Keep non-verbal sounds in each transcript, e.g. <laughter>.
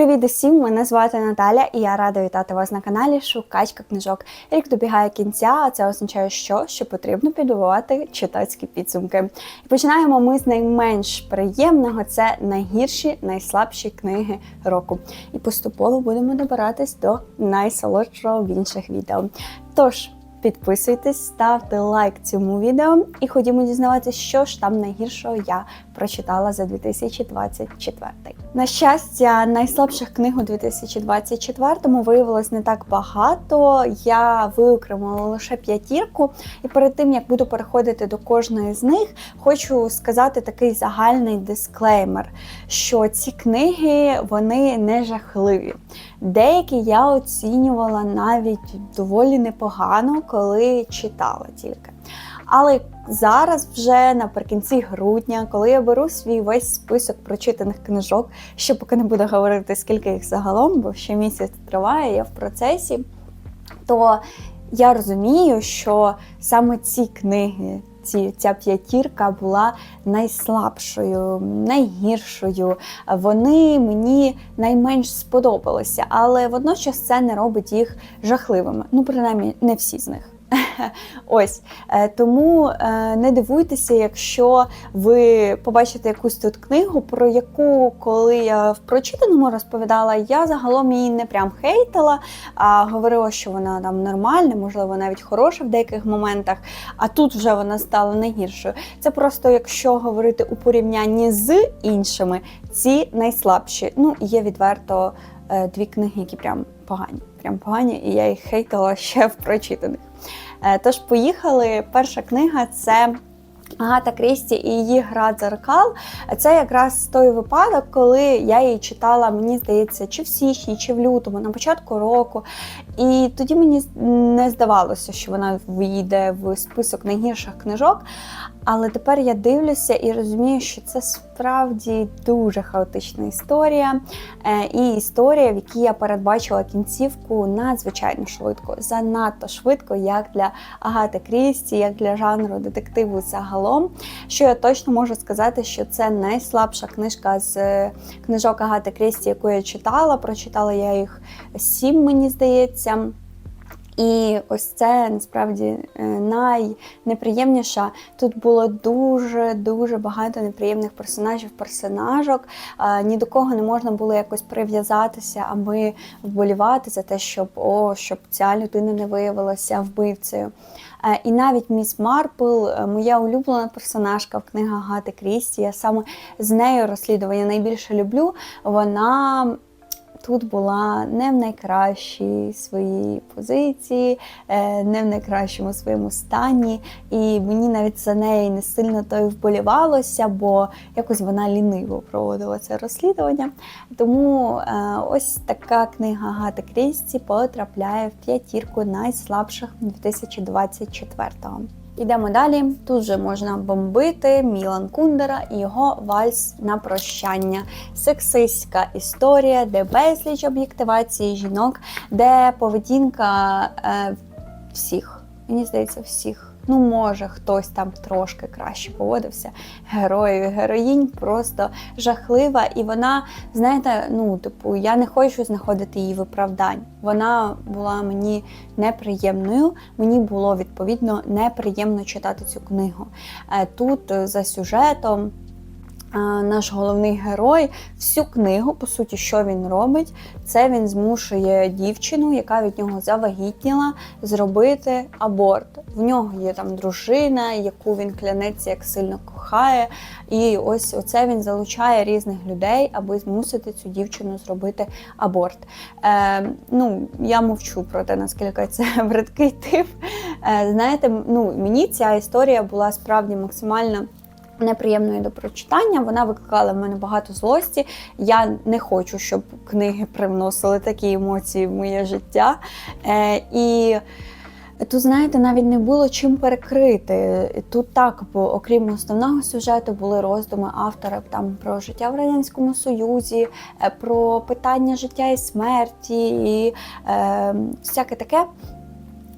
Привіт усім! Мене звати Наталя, і я рада вітати вас на каналі Шукачка книжок. Рік добігає кінця, а це означає, що, що потрібно підбивати читацькі підсумки. І починаємо ми з найменш приємного це найгірші, найслабші книги року. І поступово будемо добиратись до найсолодшого в інших відео. Тож. Підписуйтесь, ставте лайк цьому відео і ходімо дізнаватися, що ж там найгіршого я прочитала за 2024. На щастя, найслабших книг у 2024-му виявилось не так багато. Я виокремила лише п'ятірку, і перед тим як буду переходити до кожної з них, хочу сказати такий загальний дисклеймер, що ці книги вони не жахливі. Деякі я оцінювала навіть доволі непогано, коли читала тільки. Але зараз, вже наприкінці грудня, коли я беру свій весь список прочитаних книжок, ще поки не буду говорити, скільки їх загалом, бо ще місяць триває, я в процесі, то я розумію, що саме ці книги. Ці, ця п'ятірка була найслабшою, найгіршою. Вони мені найменш сподобалися, але водночас це не робить їх жахливими. Ну, принаймні, не всі з них. <laughs> Ось е, тому е, не дивуйтеся, якщо ви побачите якусь тут книгу, про яку, коли я в прочитаному розповідала, я загалом її не прям хейтила, а говорила, що вона там нормальна, можливо, навіть хороша в деяких моментах. А тут вже вона стала найгіршою. Це просто якщо говорити у порівнянні з іншими, ці найслабші. Ну, є відверто е, дві книги, які прям погані. Прям погані, і я їх хейтила ще в прочитаних. Е, тож, поїхали. Перша книга це. Агата Крісті і її гра дзеркал. Це якраз той випадок, коли я її читала, мені здається, чи в січні, чи в лютому, на початку року. І тоді мені не здавалося, що вона вийде в список найгірших книжок. Але тепер я дивлюся і розумію, що це справді дуже хаотична історія. Е, і історія, в якій я передбачила кінцівку надзвичайно швидко, занадто швидко, як для Агати Крісті, як для жанру детективу загалом. Що я точно можу сказати, що це найслабша книжка з е, книжок Агати Крісті, яку я читала. Прочитала я їх сім, мені здається. І ось це насправді е, найнеприємніша. Тут було дуже-дуже багато неприємних персонажів, персонажок. Ні до кого не можна було якось прив'язатися, аби вболівати за те, щоб о, щоб ця людина не виявилася вбивцею. Е, і навіть міс Марпл, е, моя улюблена персонажка в книгах Гати Крісті, я саме з нею розслідування найбільше люблю. Вона тут була не в найкращій своїй позиції, е, не в найкращому своєму стані. І мені навіть за неї не сильно то й вболівалося, бо якось вона ліниво проводила це розслідування. Тому е, ось така книга Гати Крісті потрапляє в п'ятірку найслабших 2024-го. Йдемо далі. Тут же можна бомбити Мілан Кундера і його вальс на прощання. Сексистська історія, де безліч об'єктивації жінок, де поведінка е, всіх, мені здається, всіх. Ну, може, хтось там трошки краще поводився. Героїв, героїнь просто жахлива. І вона, знаєте, ну, типу, я не хочу знаходити її виправдань. Вона була мені неприємною, мені було відповідно неприємно читати цю книгу. Е, тут е, за сюжетом наш головний герой всю книгу, по суті, що він робить, це він змушує дівчину, яка від нього завагітніла, зробити аборт. В нього є там дружина, яку він клянеться, як сильно кохає. І ось оце він залучає різних людей, аби змусити цю дівчину зробити аборт. Е, Ну, я мовчу про те, наскільки це <laughs> бридкий тип. Е, Знаєте, ну мені ця історія була справді максимально неприємною до прочитання. Вона викликала в мене багато злості. Я не хочу, щоб книги привносили такі емоції в моє життя. Е, І Тут, знаєте, навіть не було чим перекрити. Тут так, бо окрім основного сюжету, були роздуми автора там про життя в радянському союзі, е, про питання життя і смерті, і е, всяке таке.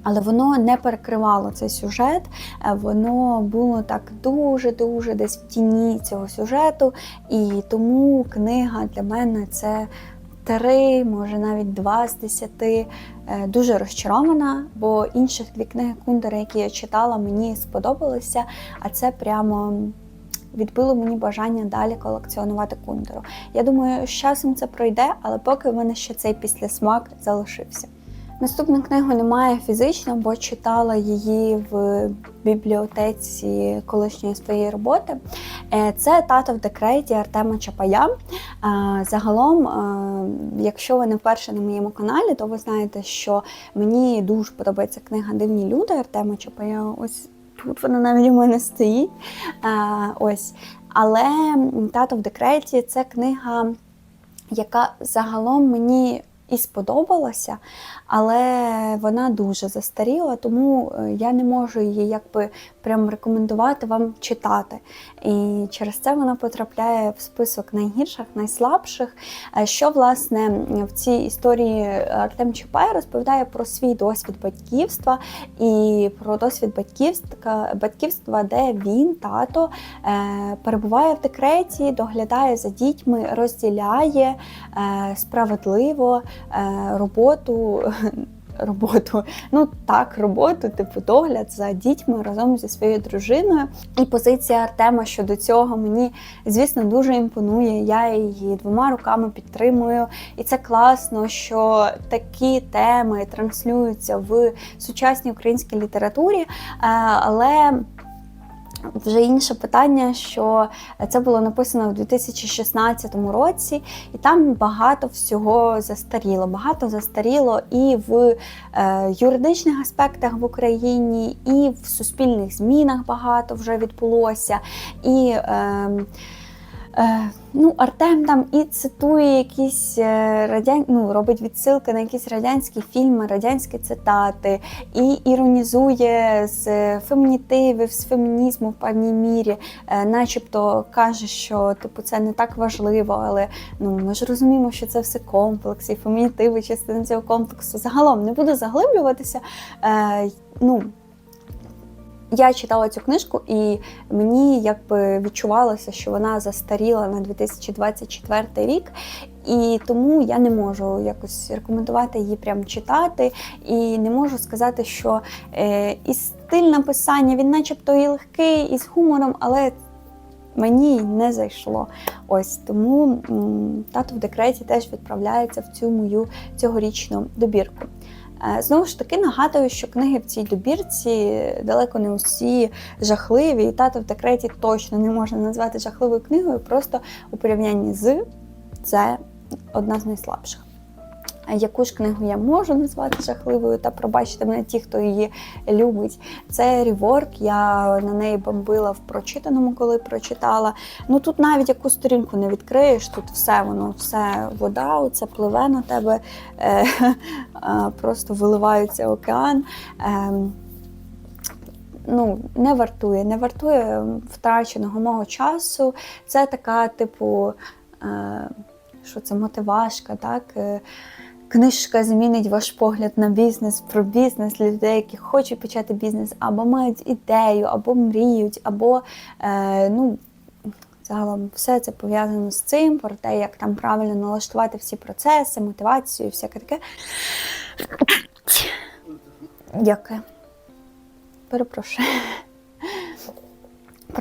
Але воно не перекривало цей сюжет, е, воно було так дуже-дуже десь в тіні цього сюжету. І тому книга для мене це три, може навіть два з десяти. Е, Дуже розчарована, бо інших дві книги Кундера, які я читала, мені сподобалися, а це прямо відбило мені бажання далі колекціонувати кундеру. Я думаю, з часом це пройде, але поки в мене ще цей післясмак залишився. Наступну книгу немає фізично, бо читала її в бібліотеці колишньої своєї роботи. Е, Це тато в декреті Артема Чапая. Е, Загалом, е, якщо ви не вперше на моєму каналі, то ви знаєте, що мені дуже подобається книга Дивні люди Артема Чапая. Ось тут вона навіть у мене стоїть. Ось. Але тато в декреті це книга, яка загалом мені і сподобалася, але вона дуже застаріла, тому е, я не можу її якби прям рекомендувати вам читати. І через це вона потрапляє в список найгірших, найслабших. Е, Що власне в цій історії Артем Чапай розповідає про свій досвід батьківства і про досвід батьківства, батьківства, де він, тато, е, перебуває в декреті, доглядає за дітьми, розділяє справедливо роботу. <laughs> Роботу, ну так, роботу, типу догляд за дітьми разом зі своєю дружиною. І позиція Артема щодо цього мені, звісно, дуже імпонує. Я її двома руками підтримую. І це класно, що такі теми транслюються в сучасній українській літературі. Е, Але вже інше питання, що це було написано в 2016 році, і там багато всього застаріло. Багато застаріло і в е, юридичних аспектах в Україні, і в суспільних змінах багато вже відбулося. І е, ну, Артем там і цитує якісь е, радян... ну, робить відсилки на якісь радянські фільми, радянські цитати, і іронізує з фемінітивів, з фемінізму в певній мірі, е, начебто каже, що типу, це не так важливо, але ну, ми ж розуміємо, що це все комплекс, і фемінітиви частина цього комплексу. Загалом не буду заглиблюватися. Е, ну, я читала цю книжку, і мені якби відчувалося, що вона застаріла на 2024 рік. І тому я не можу якось рекомендувати її прям читати. І не можу сказати, що е, і стиль написання він, начебто, і легкий, і з гумором, але мені не зайшло. Ось тому тато в декреті теж відправляється в цю мою цьогорічну добірку. Е, Знову ж таки нагадую, що книги в цій добірці далеко не усі жахливі, і тато в декреті точно не можна назвати жахливою книгою, просто у порівнянні з це одна з найслабших. Яку ж книгу я можу назвати жахливою та пробачте мене ті, хто її любить. Це Ріворк. Я на неї бомбила в прочитаному, коли прочитала. Ну тут навіть яку сторінку не відкриєш, тут все воно, все вода, це пливе на тебе, е, <laughs> е, просто виливається океан. Е, Ну, не вартує, не вартує втраченого мого часу. Це така, типу, е, що це мотивашка, так? Е, Книжка змінить ваш погляд на бізнес, про бізнес для людей, які хочуть почати бізнес, або мають ідею, або мріють, або е, ну, загалом все це пов'язано з цим, про те, як там правильно налаштувати всі процеси, мотивацію, і всяке таке. Дякую. Перепрошую.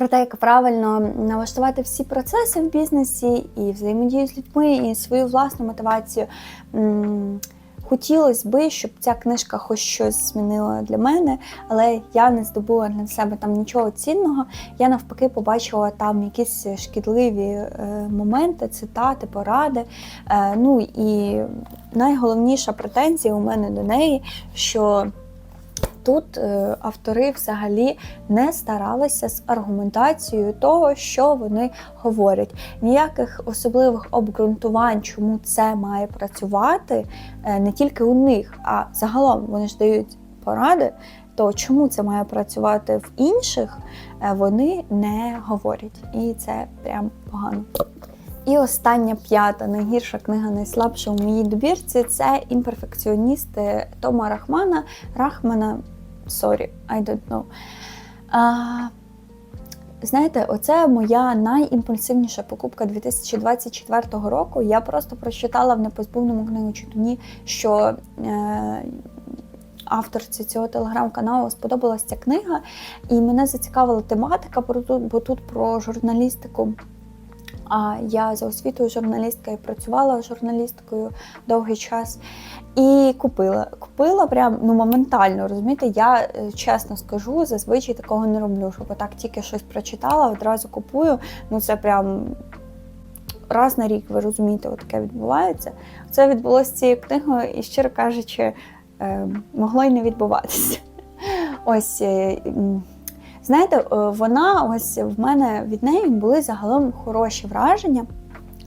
Про те, як правильно налаштувати всі процеси в бізнесі і взаємодію з людьми, і свою власну мотивацію. Хотілося би, щоб ця книжка хоч щось змінила для мене, але я не здобула для себе там нічого цінного. Я навпаки побачила там якісь шкідливі е, моменти, цитати, поради. Е, ну і найголовніша претензія у мене до неї, що Тут е, автори взагалі не старалися з аргументацією того, що вони говорять. Ніяких особливих обґрунтувань, чому це має працювати, е, не тільки у них, а загалом вони ж дають поради. То чому це має працювати в інших, е, вони не говорять. І це прям погано. І остання п'ята найгірша книга, найслабша у моїй добірці це імперфекціоністи Тома Рахмана. Рахмана, sorry, I don't know. А, Знаєте, оце моя найімпульсивніша покупка 2024 року. Я просто прочитала в непозбувному книгочитанні, що е, авторці цього телеграм-каналу сподобалася ця книга, і мене зацікавила тематика, бо тут про журналістику. А я за освітою журналістка і працювала журналісткою довгий час. І купила. Купила прям ну моментально. Розумієте, я е, чесно скажу, зазвичай такого не роблю. Щоб отак тільки щось прочитала, одразу купую. Ну це прям раз на рік, ви розумієте, таке відбувається. Це відбулося з цією книгою, і щиро кажучи, е, могло й не відбуватися. <laughs> Ось. Знаєте, е, вона ось в мене від неї були загалом хороші враження.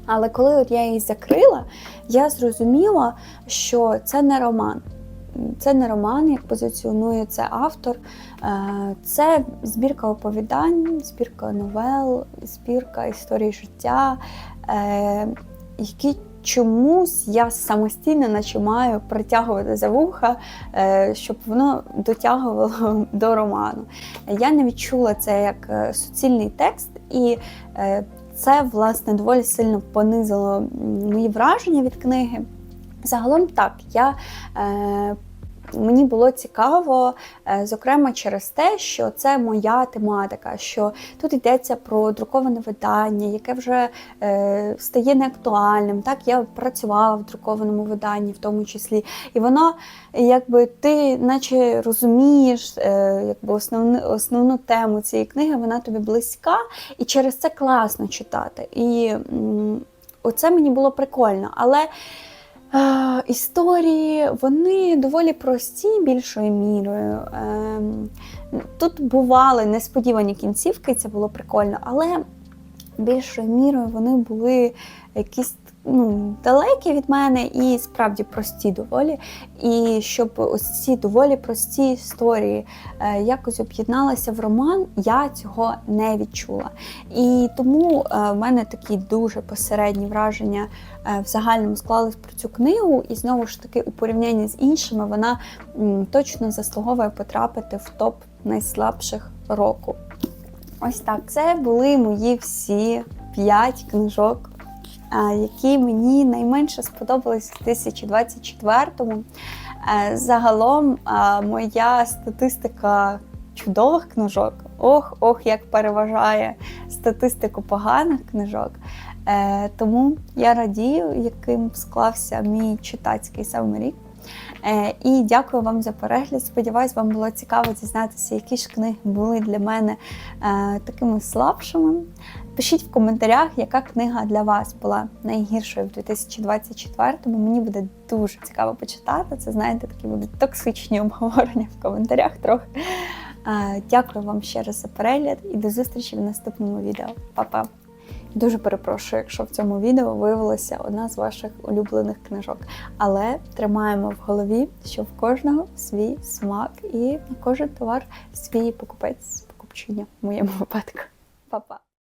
Але коли от я її закрила, я зрозуміла, що це не роман. Це не роман, як позиціонує це автор. Е, Це збірка оповідань, збірка новел, збірка історії життя, е, які чомусь я самостійно наче маю притягувати за вуха, е, щоб воно дотягувало <laughs> до роману. Я не відчула це як е, суцільний текст, і е, це, власне, доволі сильно понизило мої враження від книги. Загалом так, я. Е, Мені було цікаво, е, зокрема через те, що це моя тематика, що тут йдеться про друковане видання, яке вже е, стає неактуальним. Так, я працювала в друкованому виданні, в тому числі, і воно, якби ти, наче розумієш, е, якби основну, основну тему цієї книги, вона тобі близька, і через це класно читати. І оце мені було прикольно. Але Історії вони доволі прості більшою мірою. Ем, Тут бували несподівані кінцівки, це було прикольно, але більшою мірою вони були якісь ну, далекі від мене і справді прості доволі. І щоб ось ці доволі прості історії е, якось об'єдналися в роман, я цього не відчула. І тому е, в мене такі дуже посередні враження е, в загальному склались про цю книгу, і знову ж таки, у порівнянні з іншими, вона м, точно заслуговує потрапити в топ найслабших року. Ось так. Це були мої всі п'ять книжок, які мені найменше сподобались у 2024-му. Е, Загалом моя статистика чудових книжок, ох, ох, як переважає статистику поганих книжок. Е, Тому я радію, яким склався мій читацький саме рік. Е, І дякую вам за перегляд. Сподіваюсь, вам було цікаво дізнатися, які ж книги були для мене е, такими слабшими. Пишіть в коментарях, яка книга для вас була найгіршою в 2024-му. Мені буде дуже цікаво почитати. Це знаєте, такі будуть токсичні обговорення в коментарях трохи. Е, Дякую вам ще раз за перегляд і до зустрічі в наступному відео. Па-па! Дуже перепрошую, якщо в цьому відео виявилася одна з ваших улюблених книжок. Але тримаємо в голові, що в кожного свій смак і на кожен товар свій покупець, покупчиня в моєму випадку. Па-па!